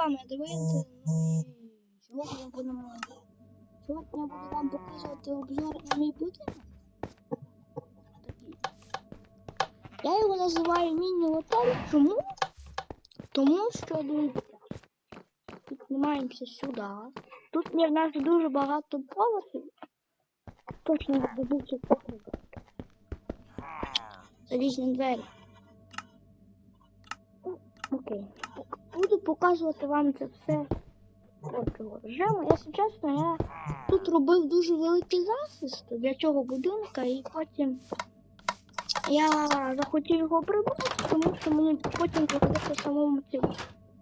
вами і Сьогодні будемо. Сьогодні я буду вам показувати обзор на мій будинок. Я його називаю міні-готель. Чому? Тому що дивіться. Піднімаємося сюди. Тут в нас дуже багато поверхів. Точно забувся поверх. Залізні двері. Окей. Буду показувати вам це все режиму. Якщо чесно, я тут робив дуже великий захист для цього будинка, і потім я захотів його прибрати, тому що мені потім доведеться самому цим.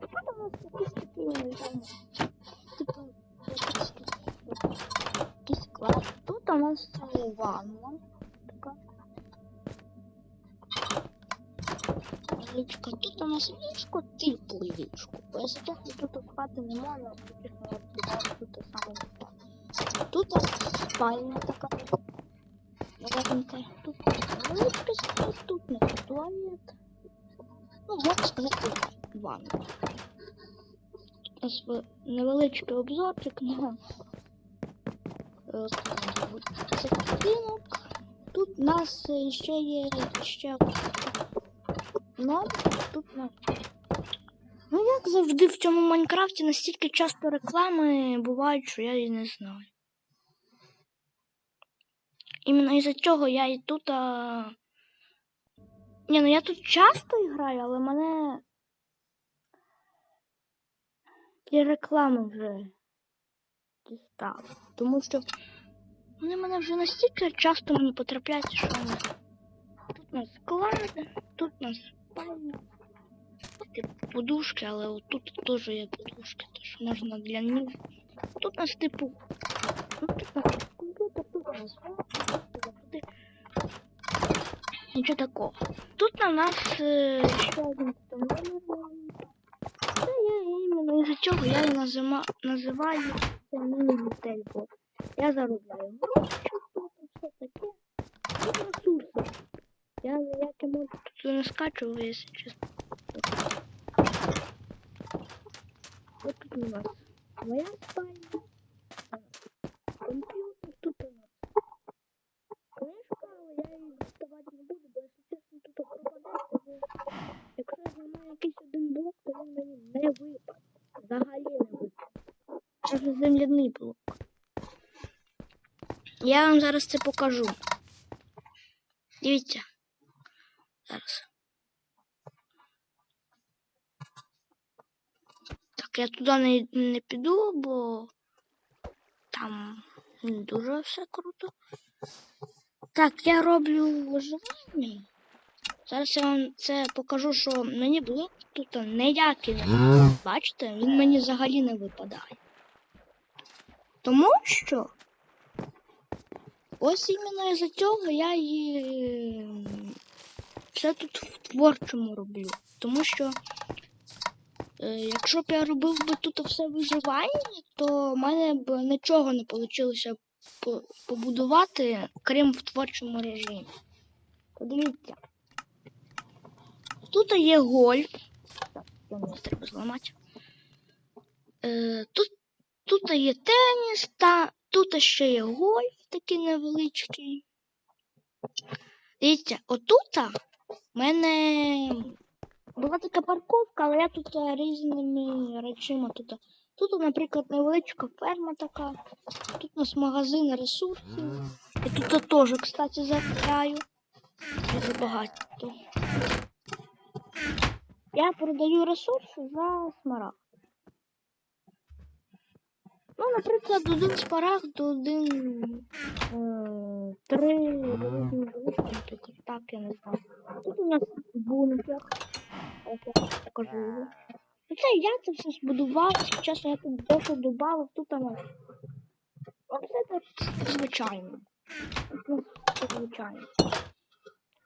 Тут у нас якісь такі, не знаю, типу, якісь клас. Тут у нас ванна. Ліжко. Тут у нас ліжко, типу ліжко. Бо якщо чесно, тут спати не можна, чесно, от тут саме спати. Тут спальня така. Тут величка тут не туалет. Ну, можна сказати, ванна. Тут у нас невеличкий обзорчик на будинок. Тут у нас ще є ще Ну, тут на. Ну, як завжди в цьому Майнкрафті настільки часто реклами бувають, що я і не знаю. Іменно із-за цього я і тут. А... Ні, ну я тут часто граю, але мене. Ті реклами вже дістали. Тому що вони мене вже настільки часто мені потрапляють, що вони тут нас склади, тут нас спальня. Типу подушки, але отут теж є подушки, тож можна для них. Тут у нас типу. Тут комп'ютер, тут. Нічого такого. Тут на нас е, ще один. Це я іменно із-за цього я і називаю це міні-готель, бо я заробляю гроші, тут все таке. Тут ресурси. Я ніякі моди тут не скачував, якщо чесно. Ось тут у нас моя спальня. Комп'ютер тут у нас. Книжка, але я її доставати не буду, бо якщо чесно тут пропадає, то я зламаю якийсь один блок, то він мені не випаде. Взагалі не випаде. Це вже земляний блок. Я вам зараз це покажу. Дивіться. Зараз. Так, я туди не, не піду, бо там не дуже все круто. Так, я роблю виживання. Зараз я вам це покажу, що мені блок тут ніякий не. Бачите, він мені взагалі не випадає. Тому що ось іменно із-за цього я і все тут в творчому роблю. Тому що е, якщо б я робив би тут все виживання, то в мене б нічого не вийшло побудувати, крім в творчому режимі. Подивіться. Тут є гольф. Так, це мені треба зламати. Е, тут, тут є теніс, та тут ще є гольф такий невеличкий. Дивіться, отут у мене була така парковка, але я тут е, різними речима тут. Тут, наприклад, невеличка ферма така. Тут у нас магазин ресурсів. І тут теж, кстати, заробляю. Дуже багато. Я продаю ресурси за смарагд. Ну, наприклад, один смарагд, один е, три різні близько, наприклад, так, я не знаю. Тут у нас бункер. Ось я покажу його. Ну це я це все збудував, чесно, я тут дещо додав, тут нас. Оце це звичайно. Це все звичайно.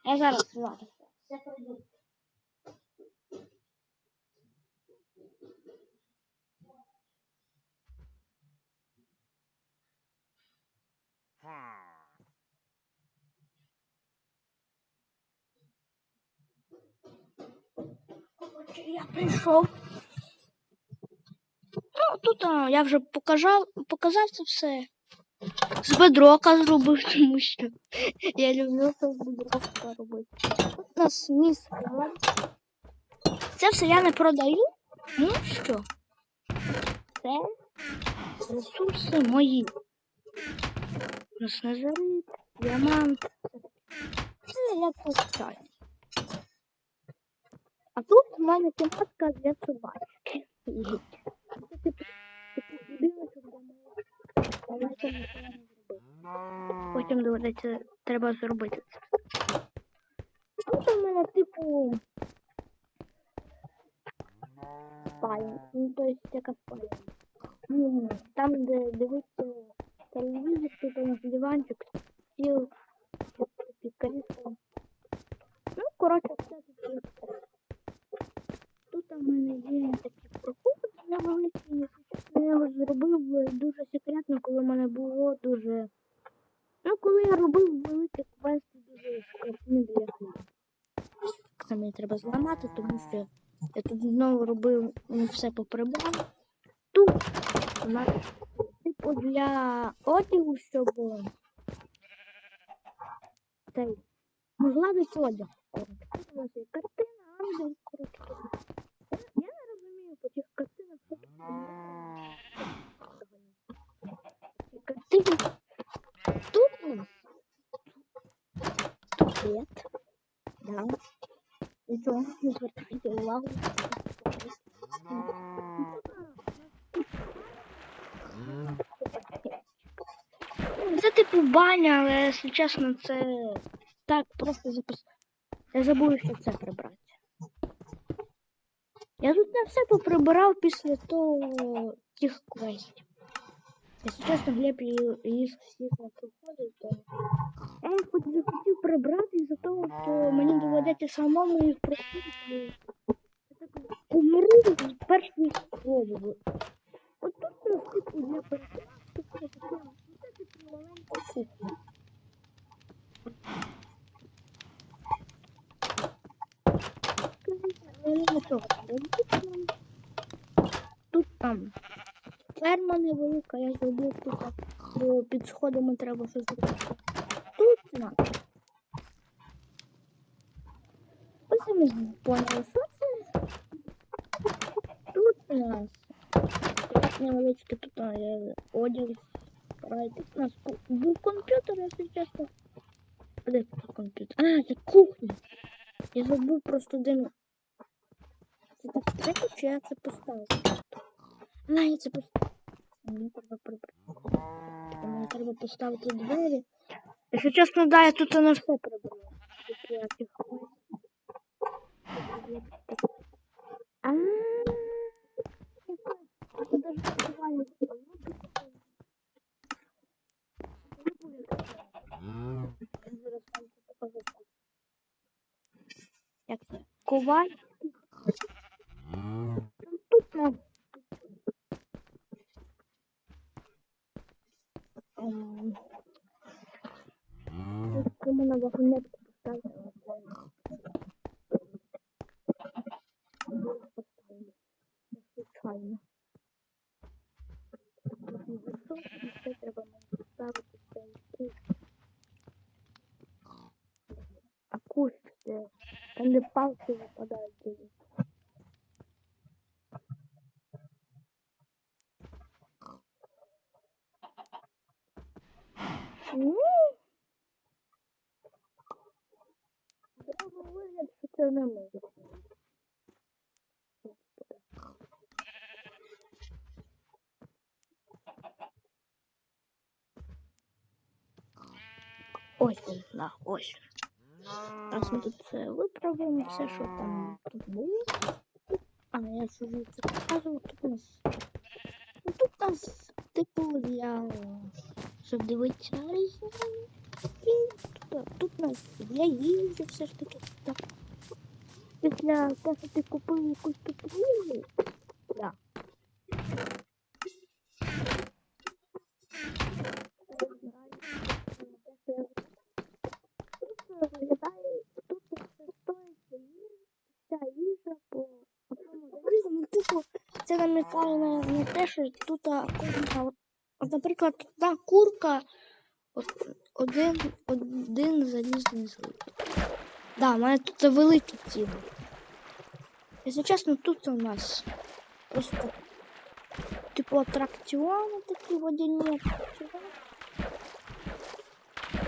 Я зараз зараз. Все пройду. Коротше, я прийшов. Ну, тут а, я вже показав, показав це все. З бедрока зробив, тому що я люблю це з бедрока робити. У нас місце. Це все я не продаю. Ну що? Це ресурси мої. Краснозарит, діамант. Це я повчаю. А тут у мене кімнатка для собачки. Потім доведеться, треба зробити це. Тут у мене, типу, спальня. Ну, то есть яка спальня. Ну, там, де дивиться телевізор, тут нас диванчик, стіл, крісло. Ну, коротше, все тут. Тут у мене є такі проходи для великі. Я його зробив дуже секретно, коли в мене було дуже. Ну, коли я робив великі квести дуже складні для хліба. Це мені треба зламати, тому що я тут знову робив ну, все поприбав. Тут у нас типу для одягу, щоб цей могла десь одяг. Тут у нас є картина, ангел, коротше. По цих картинах, тут у нас туалет. Да. Нічого, не звертайте увагу. Це типу баня, але якщо чесно, це так просто запис. Я забув, що це прибрати. Я тут не все поприбирав після того тих квестів. Якщо чесно, Глеб їх всіх не проходить, то їх хоч захотів прибрати із-за того, що мені доведеться самому їх проходити. Я так умру з першої спроби. От тут у нас типу для перекладки таке. Це типу маленька кухня. Скажіть, ну, нічого. Тут там ферма невелика, я зробив тут, бо під сходами треба щось зробити. Тут на. Ось ми поняли, що. Тут у нас невеличке тут одяг. Тут у нас був комп'ютер, якщо чесно. Де комп'ютер? А, це кухня. Я забув просто один. Це так треба, чи я це поставив? А, я це поставив. Треба поставити двері. Якщо чесно, да, я тут не все. Після. А, це даже покажу. Як це? Коваль. Тут Кому на вагонетку поставити? Поставили. Звичайно. Там, де палки випадають. дуже. Ну, Зробив вигляд, що це не ми. Ось він, на, ось. Зараз ми тут все виправимо, все, що там тут було. А, я це показував. Тут у нас. Тут у нас типу для щоб дивитися різні. Тут, тут у нас для їжі все ж таки. Так. Після того, що ти купив якусь тут їжу. Да. Тут виглядає, тут все стоїть їжа, вся їжа по одному залізу. Ну, типу, це намікає на, те, що тут курка. От, наприклад, та курка один, один залізний злит. Да, в мене тут великі ціни. Якщо чесно, тут у нас просто типу атракціони такі водяні.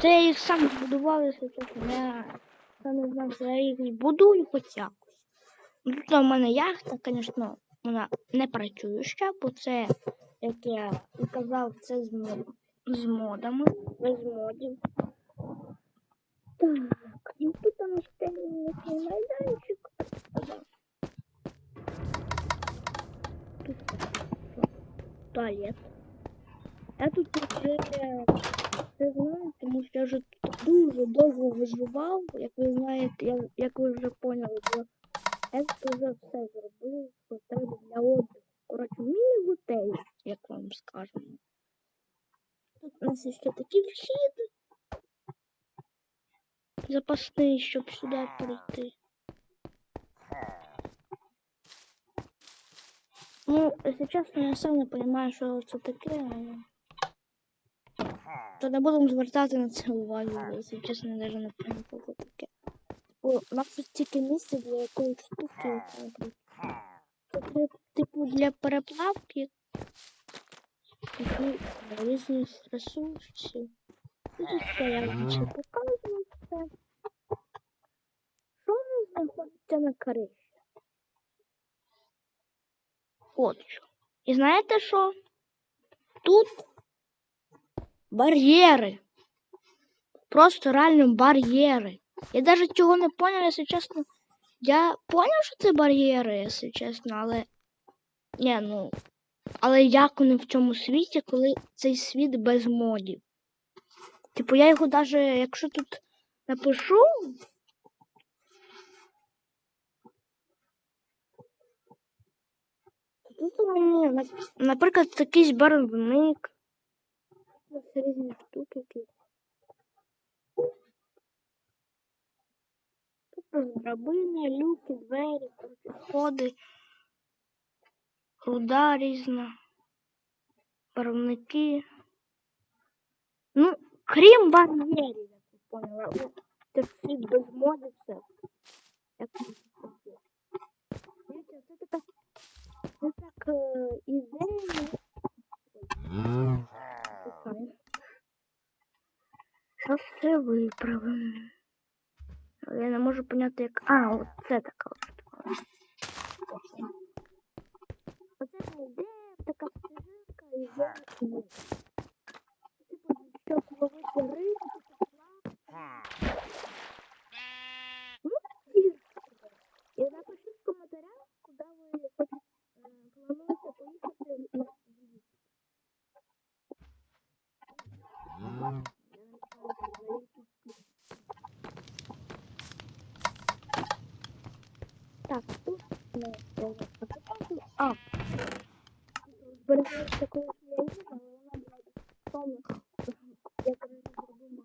Це я їх сам збудував, якщо чесно. Я сам не знав, що я їх будую хоч якось. Ну, Тут у мене яхта, звісно, вона не працююча, бо це, як я і казав, це з, мод, з модами, без модів. Так, і тут у нас тенісний майданчик. Тут туалет. Я тут вже це знаю, тому що я вже тут дуже довго виживав. Як ви знаєте, як ви вже поняли, бо я тут вже все зробив, що треба для отдиху. Коротше, міні-готель, як вам скажемо. Тут у нас ще такий вхід. Запасний, щоб сюди прийти. Ну, если честно, я сам не понимаю, що це таке. але- То не будемо звертати на це увагу, якщо чесно, я навіть не пам'ятаю, таке. О, нас тут тільки місце для якоїсь штуки. Це типу для переплавки. Такі різні ресурси. І тут все я вам ще показую все. Що у нас знаходиться на криші? От що. І знаєте що? Тут бар'єри. Просто реально бар'єри. Я навіть цього не поняв, якщо чесно. Я поняв, що це бар'єри, якщо чесно, але. Ні, ну. Але як вони в цьому світі, коли цей світ без модів? Типу, я його навіть, якщо тут напишу, Тут у мене, наприклад, якийсь барвник. Різні штуки якісь. Тут ось драбини, люки, двері, сходи, руда різна, барвники. Ну, крім бар'єрів, як ви поняли. От Це світ без моди все. Як це така це так ідея. Зараз все виправимо. Я не можу поняти, як. А, от це така штука. Оце де така стежинка і я... Типу, щоб ловити рибу, ну, і і напишіть в коментарях, куди ви хочете, е, плануєте поїхати на з'їзд. Так, тут ми е, покажемо. А, зберігається колись я їду, але вона була в я зробив магазин.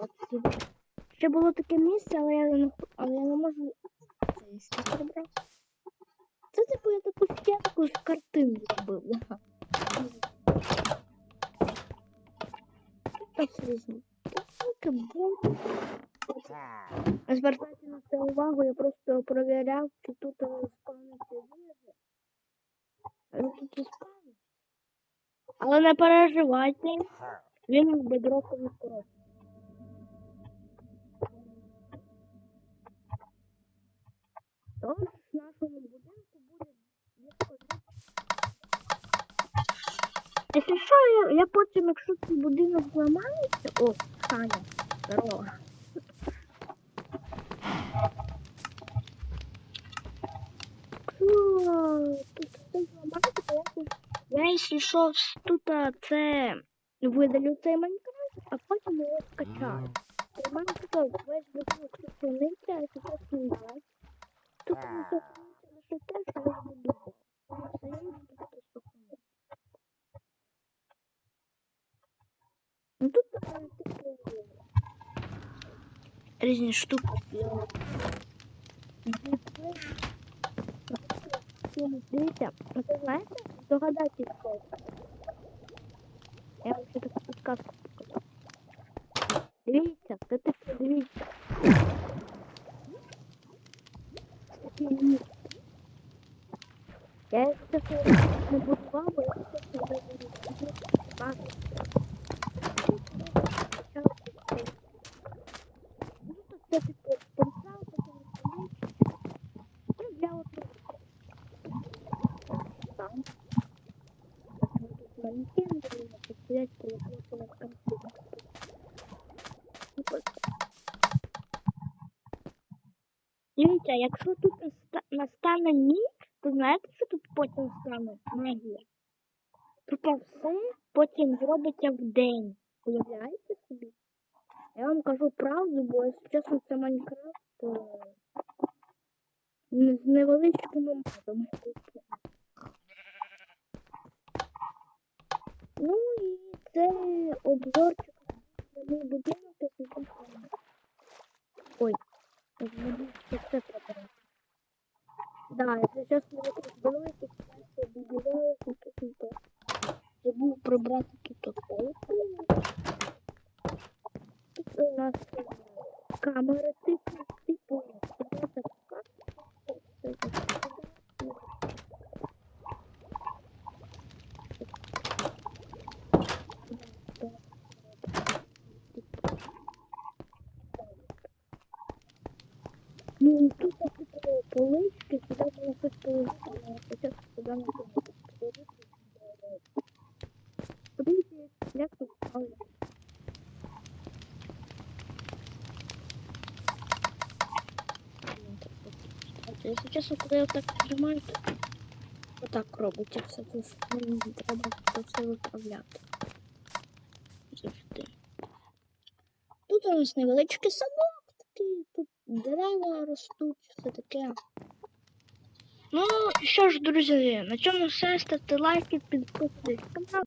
От сюди. Ще було таке місце, але я не, але я не можу стікер брати. Це типу я таку стінку з картин зробив. Ось різні. Не звертайте на це увагу, я просто провіряв, чи тут е, спавниться візи. Він тут і спавниться. Але не переживайте, він в бедроковій коробці. Тож Якщо що, я, я потім, якщо цей будинок зламається, о, Саня, здорово. Тут то я, я якщо що, тут це видалю цей Майнкрафт, а потім його скачаю. В мене тут весь будинок сохраниться, а зараз не. Тут не сохраниться лише те, що я інше тут сохраниться. Ну тут е, такі різні штуки. Дивіться, а ви знаєте, догадайтесь, що. Я вам ще таку підказку покажу. Дивіться, це таке, дивіться. Це такий ліс. Я якщо чесно не будував, бо я чесно не будував. Це типу спонсал, потім Ну, для от там. Манекен, тут стоять, полотенце на компьютер. Дивіться, якщо тут наста- настане ніч, то знаєте, що тут потім стане магія? Тут все потім зробиться день. Уявляєте собі? Я вам кажу правду, бо якщо чесно, це Майнкрафт е, з невеличкими модами. Ну і це обзорчик на мій будинок, який там. Ой, забув, що це прибирати. Да, якщо чесно, я тут великий, це тут тут. Забув прибрати полку. Тут у нас е, камери типу, типу, це така. Це така. Ну, і тут полички, сюди можна щось спочатку сюди не можна положити. Подивіться, як тут стало. Якщо чесно, коли я так тримаю, то отак робиться все. Тут мені треба це все виправляти. Завжди. Тут у нас невеличкий тут дерева ростуть, все таке. Ну, що ж, друзі, на цьому все. Ставте лайки, підписуйтесь на канал.